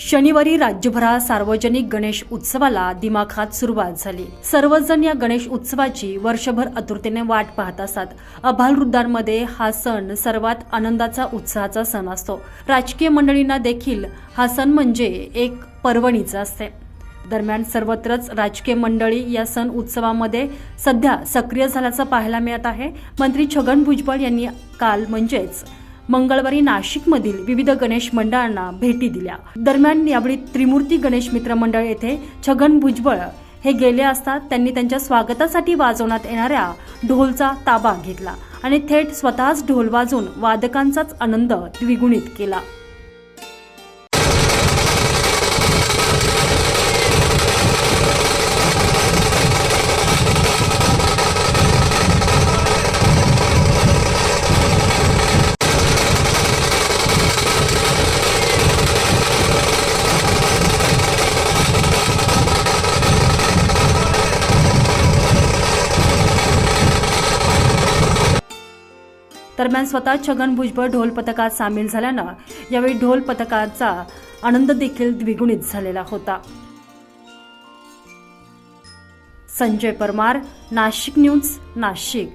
शनिवारी राज्यभरात सार्वजनिक गणेश उत्सवाला दिमाखात सुरुवात झाली. सर्वजण या गणेश उत्सवाची वर्षभर आतुरतेने वाट पाहत असतात. अभालवृद्धांमध्ये हा सण सर्वात आनंदाचा उत्साहाचा सण असतो. राजकीय मंडळींना देखील हा सण म्हणजे एक पर्वणीचा असते. दरम्यान सर्वत्रच राजकीय मंडळी या सण उत्सवामध्ये सध्या सक्रिय झाल्याचं पाहायला मिळत आहे. मंत्री छगन भुजबळ यांनी काल म्हणजेच मंगळवारी नाशिकमधील विविध गणेश मंडळांना भेटी दिल्या. दरम्यान यावेळी त्रिमूर्ती गणेश मित्र मंडळ येथे छगन भुजबळ हे गेले असता त्यांनी त्यांच्या स्वागतासाठी वाजवण्यात येणाऱ्या ढोलचा ताबा घेतला आणि थेट स्वतःच ढोल वाजवून वादकांचाच आनंद द्विगुणित केला. दरम्यान स्वतः छगन भुजबळ ढोल पथकात सामील झाल्यानं यावेळी ढोल पथकाचा आनंद देखील द्विगुणित झालेला होता. संजय परमार नाशिक न्यूज नाशिक.